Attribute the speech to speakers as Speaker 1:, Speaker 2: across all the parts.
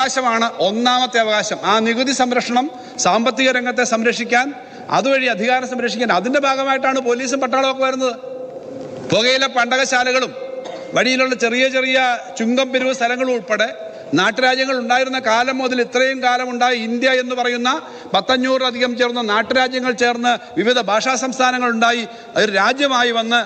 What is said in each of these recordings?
Speaker 1: അവകാശമാണ് ഒന്നാമത്തെ അവകാശം. ആ നികുതി സംരക്ഷണം സാമ്പത്തിക രംഗത്തെ സംരക്ഷിക്കാൻ അതുവഴി അധികാരം സംരക്ഷിക്കാൻ അതിന്റെ ഭാഗമായിട്ടാണ് പോലീസും പട്ടാളവും ഒക്കെ വരുന്നത്. പുകയിലെ പണ്ടകശാലകളും വഴിയിലുള്ള ചെറിയ ചെറിയ ചുങ്കം പിരിവ് സ്ഥലങ്ങളും ഉൾപ്പെടെ നാട്ടുരാജ്യങ്ങൾ ഉണ്ടായിരുന്ന കാലം മുതൽ ഇത്രയും കാലം ഉണ്ടായ ഇന്ത്യ എന്ന് പറയുന്ന പത്തഞ്ഞൂറിലധികം ചേർന്ന നാട്ടുരാജ്യങ്ങൾ ചേർന്ന് വിവിധ ഭാഷാ സംസ്ഥാനങ്ങൾ ഉണ്ടായി. ഒരു രാജ്യമായി വന്ന്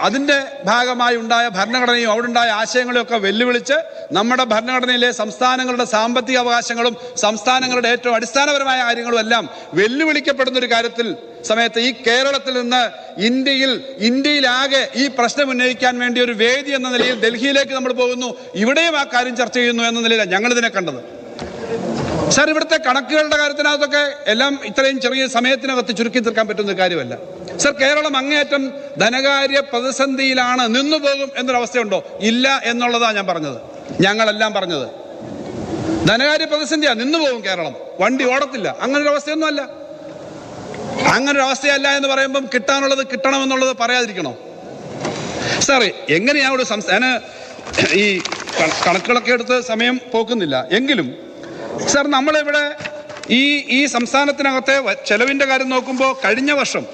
Speaker 1: അതിന്റെ ഭാഗമായി ഉണ്ടായ ഭരണഘടനയും അവിടെ ഉണ്ടായ ആശയങ്ങളെയും ഒക്കെ വെല്ലുവിളിച്ച് നമ്മുടെ ഭരണഘടനയിലെ സംസ്ഥാനങ്ങളുടെ സാമ്പത്തിക അവകാശങ്ങളും സംസ്ഥാനങ്ങളുടെ ഏറ്റവും അടിസ്ഥാനപരമായ കാര്യങ്ങളും എല്ലാം വെല്ലുവിളിക്കപ്പെടുന്ന ഒരു കാര്യത്തിൽ സമയത്ത് ഈ കേരളത്തിൽ നിന്ന് ഇന്ത്യയിൽ ഇന്ത്യയിലാകെ ഈ പ്രശ്നം ഉന്നയിക്കാൻ വേണ്ടി ഒരു വേദി എന്ന നിലയിൽ ഡൽഹിയിലേക്ക് നമ്മൾ പോകുന്നു. ഇവിടെയും ആ കാര്യം ചർച്ച ചെയ്യുന്നു എന്ന നിലയിലാണ് ഞങ്ങൾ ഇതിനെ കണ്ടത്. സാർ ഇവിടുത്തെ കണക്കുകളുടെ കാര്യത്തിനകത്തൊക്കെ എല്ലാം ഇത്രയും ചെറിയ സമയത്തിനകത്ത് ചുരുക്കി തീർക്കാൻ പറ്റുന്ന കാര്യമല്ല. സർ കേരളം അങ്ങേയറ്റം ധനകാര്യ പ്രതിസന്ധിയിലാണ് നിന്നു പോകും എന്നൊരവസ്ഥയുണ്ടോ? ഇല്ല എന്നുള്ളതാണ് ഞാൻ പറഞ്ഞത്. ഞങ്ങളെല്ലാം പറഞ്ഞത്. ധനകാര്യ പ്രതിസന്ധിയാണ് നിന്നു പോകും കേരളം. വണ്ടി ഓടത്തില്ല. അങ്ങനെ ഒരു അവസ്ഥയൊന്നും അല്ല അങ്ങനെ അവസ്ഥയല്ല എന്ന് പറയുമ്പം കിട്ടാനുള്ളത് കിട്ടണമെന്നുള്ളത് പറയാതിരിക്കണോ? സാറേ എങ്ങനെയാണ് ഒരു സംസ്ഥാന ഈ കണക്കുകളൊക്കെ എടുത്ത് സമയം പോക്കുന്നില്ല. എങ്കിലും സാർ നമ്മളിവിടെ ഈ ഈ സംസ്ഥാനത്തിനകത്തെ ചെലവിന്റെ കാര്യം നോക്കുമ്പോൾ കഴിഞ്ഞ വർഷം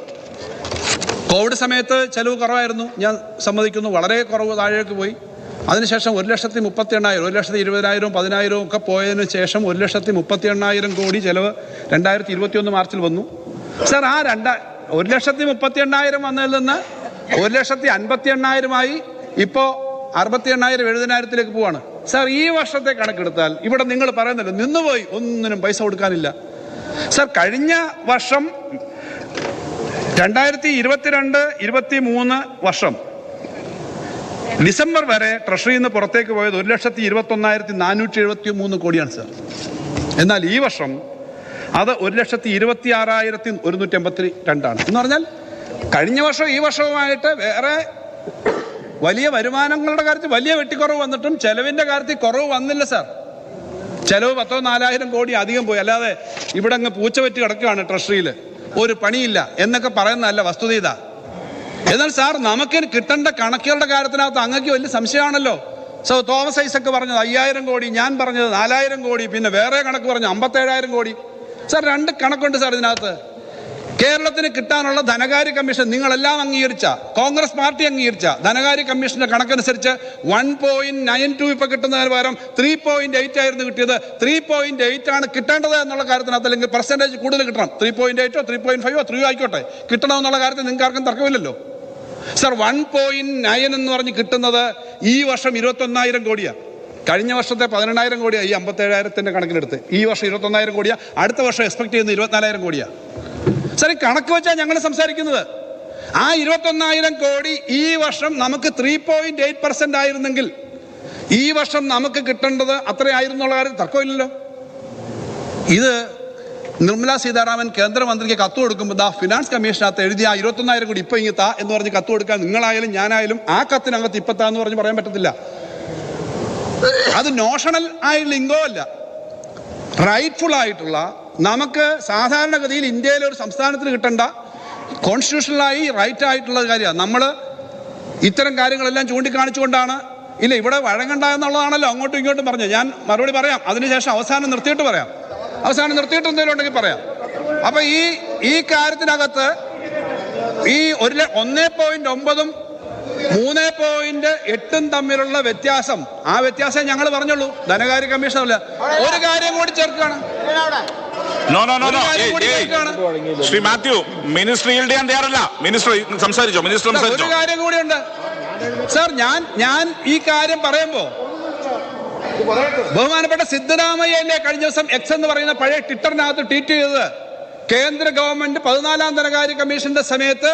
Speaker 1: കോവിഡ് സമയത്ത് ചെലവ് കുറവായിരുന്നു. ഞാൻ സമ്മതിക്കുന്നു. വളരെ കുറവ് താഴേക്ക് പോയി. അതിനുശേഷം ഒരു ലക്ഷത്തി മുപ്പത്തി എണ്ണായിരം ഒരു ലക്ഷത്തി ഇരുപതിനായിരവും പതിനായിരവും ഒക്കെ പോയതിനു ശേഷം ഒരു ലക്ഷത്തി മുപ്പത്തി എണ്ണായിരം കോടി ചെലവ് രണ്ടായിരത്തി ഇരുപത്തി ഒന്ന് മാർച്ചിൽ വന്നു. സാർ ആ രണ്ടാ ഒരു ലക്ഷത്തി മുപ്പത്തി എണ്ണായിരം വന്നതിൽ നിന്ന് ഒരു ലക്ഷത്തി അൻപത്തി എണ്ണായിരമായി ഇപ്പോൾ അറുപത്തി എണ്ണായിരം എഴുപതിനായിരത്തിലേക്ക് പോവാണ്. സാർ ഈ വർഷത്തെ കണക്കെടുത്താൽ ഇവിടെ നിങ്ങൾ പറയുന്നല്ലോ നിന്നുപോയി ഒന്നിനും പൈസ കൊടുക്കാനില്ല. സാർ കഴിഞ്ഞ വർഷം രണ്ടായിരത്തി ഇരുപത്തിരണ്ട് ഇരുപത്തി മൂന്ന് വർഷം ഡിസംബർ വരെ ട്രഷറിയിൽ നിന്ന് പുറത്തേക്ക് പോയത് ഒരു ലക്ഷത്തി ഇരുപത്തി ഒന്നായിരത്തി നാനൂറ്റി എഴുപത്തി മൂന്ന് കോടിയാണ് സാർ. എന്നാൽ ഈ വർഷം അത് ഒരു ലക്ഷത്തി ഇരുപത്തി ആറായിരത്തി ഒരുന്നൂറ്റി എൺപത്തി രണ്ടാണ് എന്ന് പറഞ്ഞാൽ കഴിഞ്ഞ വർഷവും ഈ വർഷവുമായിട്ട് വേറെ വലിയ വരുമാനങ്ങളുടെ കാര്യത്തിൽ വലിയ വെട്ടിക്കുറവ് വന്നിട്ടും ചെലവിന്റെ കാര്യത്തിൽ കുറവ് വന്നില്ല സാർ. ചെലവ് പത്തോ നാലായിരം കോടി അധികം പോയി. അല്ലാതെ ഇവിടെ അങ്ങ് പൂച്ച വെറ്റി കിടക്കുകയാണ് ട്രഷറിയിൽ ഒരു പണിയില്ല എന്നൊക്കെ പറയുന്നതല്ല വസ്തുത ഇതാ. എന്നാൽ സാർ നമുക്ക് കിട്ടേണ്ട കണക്കുകളുടെ കാര്യത്തിനകത്ത് അങ്ങക്ക് വലിയ സംശയമാണല്ലോ. സോ തോമസ് ഐസക്ക് പറഞ്ഞത് അയ്യായിരം കോടി ഞാൻ പറഞ്ഞത് നാലായിരം കോടി പിന്നെ വേറെ കണക്ക് പറഞ്ഞു അമ്പത്തേഴായിരം കോടി. സാർ രണ്ട് കണക്കുണ്ട് സാർ ഇതിനകത്ത്. കേരളത്തിന് കിട്ടാനുള്ള ധനകാര്യ കമ്മീഷൻ നിങ്ങളെല്ലാം അംഗീകരിച്ച. കോൺഗ്രസ് പാർട്ടി അംഗീകരിച്ച. ധനകാര്യ കമ്മീഷന്റെ കണക്കനുസരിച്ച് വൺ പോയിന്റ് നയൻ ടു ഇപ്പൊ കിട്ടുന്നതിന് പകരം ത്രീ പോയിന്റ് എയ്റ്റ് ആയിരുന്നു കിട്ടിയത്. ത്രീ പോയിന്റ് എയ്റ്റ് ആണ് കിട്ടേണ്ടത് എന്നുള്ള കാര്യത്തിനകത്ത് അല്ലെങ്കിൽ പെർസെന്റേജ് കൂടുതൽ കിട്ടണം. ത്രീ പോയിന്റ് എയ്റ്റോ ത്രീ പോയിന്റ് ഫൈവോ ത്രീ ആയിക്കോട്ടെ. കിട്ടണമെന്നുള്ള കാര്യത്തിൽ നിങ്ങൾക്ക് ആർക്കും തർക്കമില്ലല്ലോ. സർ വൺ പോയിന്റ് നയൻ എന്ന് പറഞ്ഞ് കിട്ടുന്നത് ഈ വർഷം ഇരുപത്തൊന്നായിരം കോടിയാണ് കഴിഞ്ഞ വർഷത്തെ പതിനെണ്ണായിരം കോടിയാണ് ഈ അമ്പത്തേഴായിരത്തിന്റെ കണക്കിലെടുത്ത് ഈ വർഷം ഇരുപത്തൊന്നായിരം കോടിയാണ് അടുത്ത വർഷം എക്സ്പെക്ട് ചെയ്യുന്നത് ഇരുപത്തിനാലായിരം കോടിയാണ് സാർ കണക്ക് വെച്ചാൽ ഞങ്ങൾ സംസാരിക്കുന്നത്. ആ ഇരുപത്തൊന്നായിരം കോടി ഈ വർഷം നമുക്ക് ത്രീ പോയിന്റ് എയ്റ്റ് പെർസെന്റ് ആയിരുന്നെങ്കിൽ ഈ വർഷം നമുക്ക് കിട്ടേണ്ടത് അത്രയായിരുന്നുള്ള കാര്യം തർക്കമില്ലല്ലോ. ഇത് നിർമ്മല സീതാരാമൻ കേന്ദ്രമന്ത്രിക്ക് കത്ത് കൊടുക്കുമ്പോൾ ദാ ഫിനാൻസ് കമ്മീഷനകത്ത് എഴുതിയ ഇരുപത്തൊന്നായിരം കോടി ഇപ്പൊ ഇങ്ങനെ താ എന്ന് പറഞ്ഞ് കത്ത് കൊടുക്കാൻ നിങ്ങളായാലും ഞാനായാലും ആ കത്തിനകത്ത് ഇപ്പത്താന്ന് പറഞ്ഞ് പറയാൻ പറ്റത്തില്ല. അത് നോഷണൽ ആയ ലിംഗോ അല്ല. റൈറ്റ്ഫുൾ ആയിട്ടുള്ള നമുക്ക് സാധാരണഗതിയിൽ ഇന്ത്യയിലെ ഒരു സംസ്ഥാനത്തിന് കിട്ടേണ്ട കോൺസ്റ്റിറ്റ്യൂഷണലായി റൈറ്റ് ആയിട്ടുള്ള കാര്യമാണ് നമ്മൾ ഇത്തരം കാര്യങ്ങളെല്ലാം ചൂണ്ടിക്കാണിച്ചുകൊണ്ടാണ് ഇല്ല ഇവിടെ വഴങ്ങണ്ട എന്നുള്ളതാണല്ലോ അങ്ങോട്ടും ഇങ്ങോട്ടും പറഞ്ഞു ഞാൻ മറുപടി പറയാം. അതിനുശേഷം അവസാനം നിർത്തിയിട്ട് പറയാം. അവസാനം നിർത്തിയിട്ട് എന്തെങ്കിലും ഉണ്ടെങ്കിൽ പറയാം. അപ്പൊ ഈ ഈ കാര്യത്തിനകത്ത് ഈ ഒരു ഒന്നേ പോയിന്റ് ഒമ്പതും മൂന്ന് പോയിന്റ് എട്ടും തമ്മിലുള്ള വ്യത്യാസം. ആ വ്യത്യാസം ഞങ്ങൾ പറഞ്ഞുള്ളൂ. ധനകാര്യ കമ്മീഷൻ അല്ല. ഒരു കാര്യം കൂടി ചേർക്കുകയാണ്.
Speaker 2: No no no no Shri Mathew minister yield ചെയ്യാൻ തയ്യാറല്ല. മിനിസ്റ്റർ സംസാരിച്ചോ? മിനിസ്റ്റർ
Speaker 1: ഒരു കാര്യം കൂടിയുണ്ട് സാർ ഞാൻ ഞാൻ ഈ കാര്യം പറയുമ്പോ ബഹുമാനപ്പെട്ട സിദ്ധരാമയ്യല്ലേ കഴിഞ്ഞ ദിവസം എക്സ് എന്ന് പറയുന്ന പഴയ ട്വിറ്ററിനകത്ത് ട്വീറ്റ് ചെയ്തത് കേന്ദ്ര ഗവൺമെന്റ് പതിനാലാം ധനകാര്യ കമ്മീഷന്റെ സമയത്ത്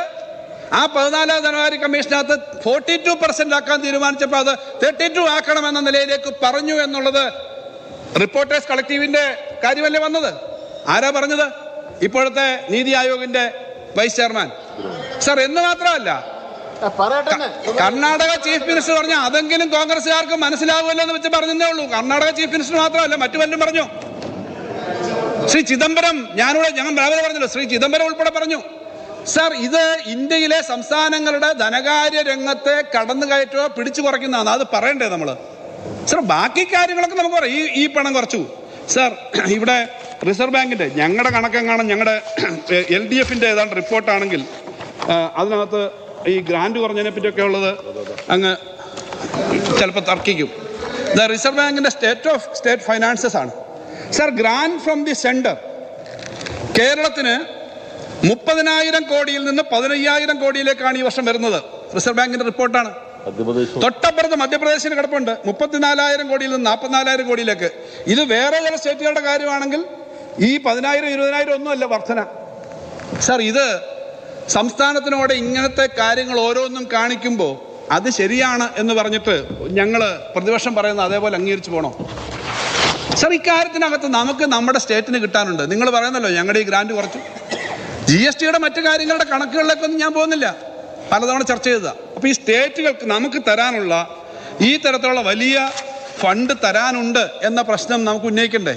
Speaker 1: ആ പതിനാലാം ധനകാര്യ കമ്മീഷനകത്ത് ഫോർട്ടി ടു പെർസെന്റ് ആക്കാൻ തീരുമാനിച്ചപ്പോൾ അത് തേർട്ടി ടു ആക്കണമെന്ന നിലയിലേക്ക് പറഞ്ഞു എന്നുള്ളത് റിപ്പോർട്ടേഴ്സ് കളക്റ്റീവിന്റെ കാര്യമല്ലേ വന്നത്? ആരാ പറഞ്ഞത്? ഇപ്പോഴത്തെ നീതി ആയോഗിന്റെ വൈസ് ചെയർമാൻ സർ എന്ന് മാത്രമല്ല കർണാടക ചീഫ് മിനിസ്റ്റർ പറഞ്ഞു അതെങ്കിലും കോൺഗ്രസ്സുകാർക്ക് മനസ്സിലാവുമല്ലോ എന്ന് വെച്ച് പറഞ്ഞതേ ഉള്ളൂ. കർണാടക ചീഫ് മിനിസ്റ്റർ മാത്രമല്ല മറ്റു പലരും പറഞ്ഞു. ശ്രീ ചിദംബരം ഞാനിവിടെ ഞാൻ രാവിലെ പറഞ്ഞല്ലോ ശ്രീ ചിദംബരം ഉൾപ്പെടെ പറഞ്ഞു. സാർ ഇത് ഇന്ത്യയിലെ സംസ്ഥാനങ്ങളുടെ ധനകാര്യ രംഗത്തെ കടന്നുകയറ്റമോ പിടിച്ചു കുറയ്ക്കുന്നതാണ്? അത് പറയണ്ടേ നമ്മൾ സർ ബാക്കി കാര്യങ്ങളൊക്കെ നമുക്ക് പറയാം. ഈ ഈ പണം കുറച്ചു. സർ ഇവിടെ റിസർവ് ബാങ്കിന്റെ ഞങ്ങളുടെ കണക്കെങ്ങാണ് ഞങ്ങളുടെ എൽ ഡി എഫിന്റെ ഏതാണ്ട് റിപ്പോർട്ടാണെങ്കിൽ അതിനകത്ത് ഈ ഗ്രാൻഡ് കുറഞ്ഞതിനെ പറ്റിയൊക്കെ ഉള്ളത് അങ്ങ് ചിലപ്പോൾ തർക്കിക്കും. ദ റിസർവ് ബാങ്കിന്റെ സ്റ്റേറ്റ് ഓഫ് സ്റ്റേറ്റ് ഫൈനാൻസസ് ആണ്. Sir grant from the centre കേരളത്തിന് മുപ്പതിനായിരം കോടിയിൽ നിന്ന് പതിനയ്യായിരം കോടിയിലേക്കാണ് ഈ വർഷം വരുന്നത്. റിസർവ് ബാങ്കിന്റെ റിപ്പോർട്ടാണ്. തൊട്ടപ്പുറത്ത് മധ്യപ്രദേശിന് കിടപ്പുണ്ട്. മുപ്പത്തിനാലായിരം കോടിയിൽ നിന്ന് നാൽപ്പത്തിനാലായിരം കോടിയിലേക്ക്. ഇത് വേറെ ചില സ്റ്റേറ്റുകളുടെ കാര്യമാണെങ്കിൽ ഈ പതിനായിരം ഇരുപതിനായിരം ഒന്നുമല്ല വർധന. സാർ ഇത് സംസ്ഥാനത്തിനോട് ഇങ്ങനത്തെ കാര്യങ്ങൾ ഓരോന്നും കാണിക്കുമ്പോൾ അത് ശരിയാണ് എന്ന് പറഞ്ഞിട്ട് ഞങ്ങൾ പ്രതിപക്ഷം പറയുന്നത് അതേപോലെ അംഗീകരിച്ചു പോകണോ സാർ ഇക്കാര്യത്തിനകത്ത് നമുക്ക് നമ്മുടെ സ്റ്റേറ്റിന് കിട്ടാനുണ്ട്. നിങ്ങൾ പറയുന്നല്ലോ ഞങ്ങളുടെ ഈ ഗ്രാൻഡ് കുറച്ചു. ജി എസ് ടിയുടെ മറ്റു കാര്യങ്ങളുടെ കണക്കുകളിലേക്കൊന്നും ഞാൻ പോകുന്നില്ല. പലതവണ ചർച്ച ചെയ്തതാണ് അപ്പോൾ ഈ സ്റ്റേറ്റുകൾക്ക് നമുക്ക് തരാനുള്ള ഈ തരത്തിലുള്ള വലിയ ഫണ്ട് തരാനുണ്ട് എന്ന പ്രശ്നം നമുക്ക് ഉന്നയിക്കണ്ടേ?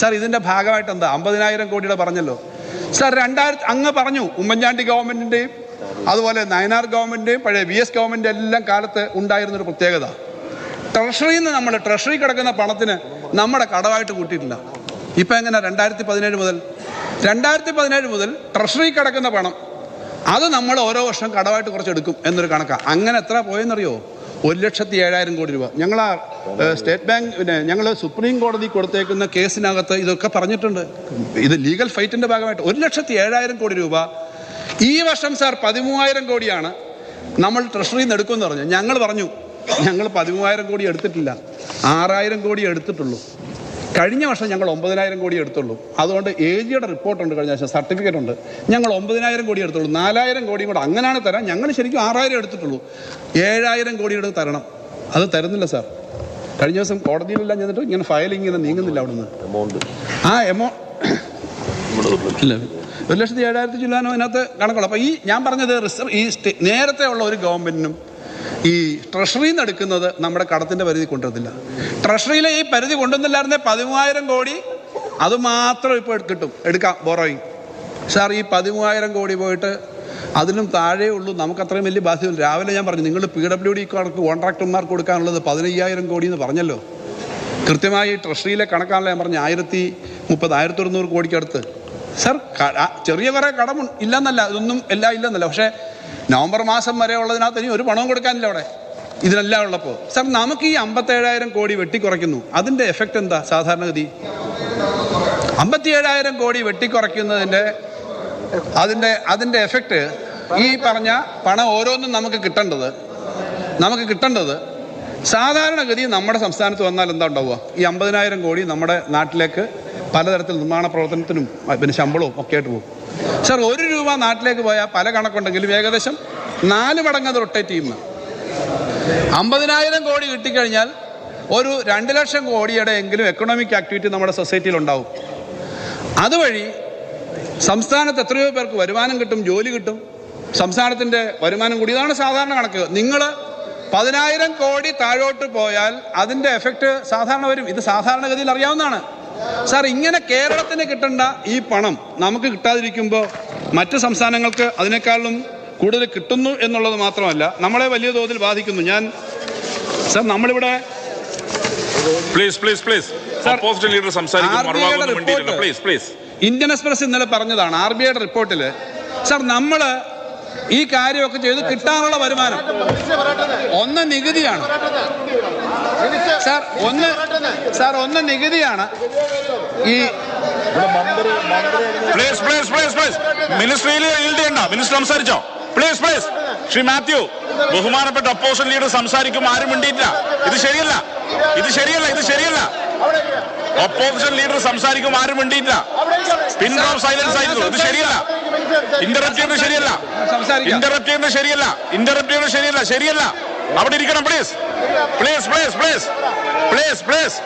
Speaker 1: സാർ ഇതിന്റെ ഭാഗമായിട്ട് എന്താ അമ്പതിനായിരം കോടിയുടെ പറഞ്ഞല്ലോ. സാർ രണ്ടായിരത്തി അങ്ങ് പറഞ്ഞു. ഉമ്മൻചാണ്ടി ഗവൺമെന്റിന്റെയും അതുപോലെ നയനാർ ഗവൺമെന്റിന്റെയും പഴയ വി എസ് ഗവൺമെന്റ് എല്ലാം കാലത്ത് ഉണ്ടായിരുന്നൊരു പ്രത്യേകത. ട്രഷറിയിൽ നിന്ന് നമ്മൾ ട്രഷറി കിടക്കുന്ന പണത്തിന് നമ്മുടെ കടമായിട്ട് കൂട്ടിയിട്ടില്ല. ഇപ്പം എങ്ങനെ രണ്ടായിരത്തി പതിനേഴ് മുതൽ രണ്ടായിരത്തി പതിനേഴ് മുതൽ ട്രഷറി കിടക്കുന്ന പണം അത് നമ്മൾ ഓരോ വർഷം കടമായിട്ട് കുറച്ചെടുക്കും എന്നൊരു കണക്കാണ് അങ്ങനെ എത്ര പോയെന്നറിയോ? ഒരു ലക്ഷത്തി ഏഴായിരം കോടി രൂപ. ഞങ്ങൾ ആ സ്റ്റേറ്റ് ബാങ്ക് പിന്നെ ഞങ്ങൾ സുപ്രീം കോടതി കൊടുത്തേക്കുന്ന കേസിനകത്ത് ഇതൊക്കെ പറഞ്ഞിട്ടുണ്ട്. ഇത് ലീഗൽ ഫൈറ്റിന്റെ ഭാഗമായിട്ട്. ഒരു ലക്ഷത്തി ഏഴായിരം കോടി രൂപ. ഈ വർഷം സാർ പതിമൂവായിരം കോടിയാണ് നമ്മൾ ട്രഷറിയിൽ നിന്ന് എടുക്കുമെന്ന് പറഞ്ഞു. ഞങ്ങൾ പറഞ്ഞു ഞങ്ങൾ പതിമൂവായിരം കോടി എടുത്തിട്ടില്ല. ആറായിരം കോടി എടുത്തിട്ടുള്ളൂ. കഴിഞ്ഞ വർഷം ഞങ്ങൾ ഒമ്പതിനായിരം കോടി എടുത്തുള്ളൂ. അതുകൊണ്ട് എ ജിയുടെ റിപ്പോർട്ടുണ്ട് കഴിഞ്ഞ വർഷം സർട്ടിഫിക്കറ്റ് ഉണ്ട്. ഞങ്ങൾ ഒമ്പതിനായിരം കോടി എടുത്തുള്ളൂ. നാലായിരം കോടിയും കൂടെ അങ്ങനെയാണ് തരാം ഞങ്ങൾ ശരിക്കും ആറായിരം എടുത്തിട്ടുള്ളൂ. ഏഴായിരം കോടി എടുത്ത് തരണം. അത് തരുന്നില്ല സാർ കഴിഞ്ഞ ദിവസം കോടതിയിലെല്ലാം ചെന്നിട്ട് ഇങ്ങനെ ഫയലിംഗ് ഇങ്ങനെ നീങ്ങുന്നില്ല അവിടുന്ന്. ആ എമൗണ്ട് ഇല്ല. ഒരു ലക്ഷത്തി ഏഴായിരത്തി ചില്ലാനോ അതിനകത്ത് കണക്കുള്ളൂ. അപ്പോൾ ഈ ഞാൻ പറഞ്ഞത് റിസർവ് ഈ നേരത്തെ ഉള്ള ഒരു ഗവൺമെന്റിനും ഈ ട്രഷറിയിൽ നിന്ന് എടുക്കുന്നത് നമ്മുടെ കടത്തിന്റെ പരിധി കൊണ്ടുവരുന്നില്ല ട്രഷറിയിലെ ഈ പരിധി കൊണ്ടുവന്നില്ലായിരുന്നേ പതിമൂവായിരം കോടി അത് മാത്രം ഇപ്പോൾ കിട്ടും. എടുക്കാം ബോറോയിങ് സാർ ഈ പതിമൂവായിരം കോടി പോയിട്ട് അതിലും താഴെ ഉള്ളൂ. നമുക്ക് അത്രയും വലിയ ബാധ്യത രാവിലെ ഞാൻ പറഞ്ഞു നിങ്ങൾ പി ഡബ്ല്യു ഡി കണക്ക് കോൺട്രാക്ടർമാർക്ക് കൊടുക്കാനുള്ളത് പതിനയ്യായിരം കോടി എന്ന് പറഞ്ഞല്ലോ. കൃത്യമായി ട്രഷറിയിലെ കണക്കാണല്ലോ ഞാൻ പറഞ്ഞു ആയിരത്തി മുപ്പത് ആയിരത്തി ഒരുന്നൂറ് കോടിക്കടുത്ത്. സർ ചെറിയ കുറേ കടം ഉൺ- ഇല്ലെന്നല്ല ഇതൊന്നും എല്ലാം ഇല്ലെന്നല്ല. പക്ഷേ നവംബർ മാസം വരെ ഉള്ളതിനകത്ത് ഇനി ഒരു പണവും കൊടുക്കാനില്ല അവിടെ. ഇതിനെല്ലാം ഉള്ളപ്പോൾ സാർ നമുക്ക് ഈ അമ്പത്തേഴായിരം കോടി വെട്ടിക്കുറയ്ക്കുന്നു. അതിന്റെ എഫക്റ്റ് എന്താ സാധാരണഗതി? അമ്പത്തിയേഴായിരം കോടി വെട്ടിക്കുറയ്ക്കുന്നതിന്റെ അതിന്റെ അതിന്റെ എഫക്റ്റ് ഈ പറഞ്ഞ പണം ഓരോന്നും നമുക്ക് കിട്ടേണ്ടത് നമുക്ക് കിട്ടേണ്ടത് സാധാരണഗതി നമ്മുടെ സംസ്ഥാനത്ത് വന്നാൽ എന്താ ഉണ്ടാവുക? ഈ അമ്പതിനായിരം കോടി നമ്മുടെ നാട്ടിലേക്ക് പലതരത്തിൽ നിർമ്മാണ പ്രവർത്തനത്തിനും പിന്നെ ശമ്പളവും ഒക്കെ ആയിട്ട് പോകും. സാർ ഒരു രൂപ നാട്ടിലേക്ക് പോയാൽ പല കണക്കുണ്ടെങ്കിലും ഏകദേശം നാല് മടങ്ങ് അത് റൊട്ടേറ്റ് ചെയ്യുന്നു. അമ്പതിനായിരം കോടി കിട്ടിക്കഴിഞ്ഞാൽ ഒരു രണ്ട് ലക്ഷം കോടിയുടെ എങ്കിലും എക്കണോമിക് ആക്ടിവിറ്റി നമ്മുടെ സൊസൈറ്റിയിൽ ഉണ്ടാവും. അതുവഴി സംസ്ഥാനത്ത് എത്രയോ പേർക്ക് വരുമാനം കിട്ടും ജോലി കിട്ടും. സംസ്ഥാനത്തിന്റെ വരുമാനം കൂടി ഇതാണ് സാധാരണ കണക്ക്. നിങ്ങൾ പതിനായിരം കോടി താഴോട്ട് പോയാൽ അതിന്റെ എഫക്റ്റ് സാധാരണ വരും. ഇത് സാധാരണഗതിയിൽ അറിയാവുന്നതാണ്. സാർ ഇങ്ങനെ കേരളത്തിന് കിട്ടേണ്ട ഈ പണം നമുക്ക് കിട്ടാതിരിക്കുമ്പോൾ മറ്റ് സംസ്ഥാനങ്ങൾക്ക് അതിനേക്കാളും കൂടുതൽ കിട്ടുന്നു എന്നുള്ളത് മാത്രമല്ല നമ്മളെ വലിയ തോതിൽ ബാധിക്കുന്നു. ഞാൻ സാർ നമ്മളിവിടെ
Speaker 2: please please please
Speaker 1: Sir,
Speaker 2: opposite leader please please
Speaker 1: Indian Express ഇന്നലെ പറഞ്ഞതാണ് ആർ ബി ഐയുടെ റിപ്പോർട്ടിൽ സാർ നമ്മൾ ഈ കാര്യമൊക്കെ ചെയ്ത് കിട്ടാനുള്ള വരുമാനം. ഒന്ന് നികുതിയാണ്. സാർ ഒന്ന് സാർ ഒന്ന് നികുതിയാണ് ഈ
Speaker 2: പ്ലീസ് പ്ലീസ് പ്ലീസ് പ്ലീസ് മിനിസ്ട്രിയിൽ ഈൽഡ് ചെയ്യണ്ട. മിനിസ്റ്റർ സംസാരിച്ചോ? പ്ലീസ് പ്ലീസ് ശ്രീ മാത്യു ബഹുമാനപ്പെട്ട ഒപ്പോസിഷൻ ലീഡർ സംസാരിക്കും. ആരും മിണ്ടിയിട്ടില്ല. ഇത് ശരിയല്ല. ഇത് ശരിയല്ല. ഒപ്പോസിഷൻ ലീഡർ സംസാരിക്കും ആരും വേണ്ടിയില്ല പിൻ ഡ്രോപ്പ് സൈലൻസ് ആയിരുന്നു. ഇത് ശരിയല്ല. ഇന്ററപ്റ്റ് ചെയ്യുന്നത് ശരിയല്ല. ഇന്ററപ്റ്റ് ചെയ്യുന്നത് ശരിയല്ല. ഇന്ററപ്റ്റ് ചെയ്യുന്നത് ശരിയല്ല. ശരിയല്ല. അവിടെ ഇരിക്കണം please please please please please please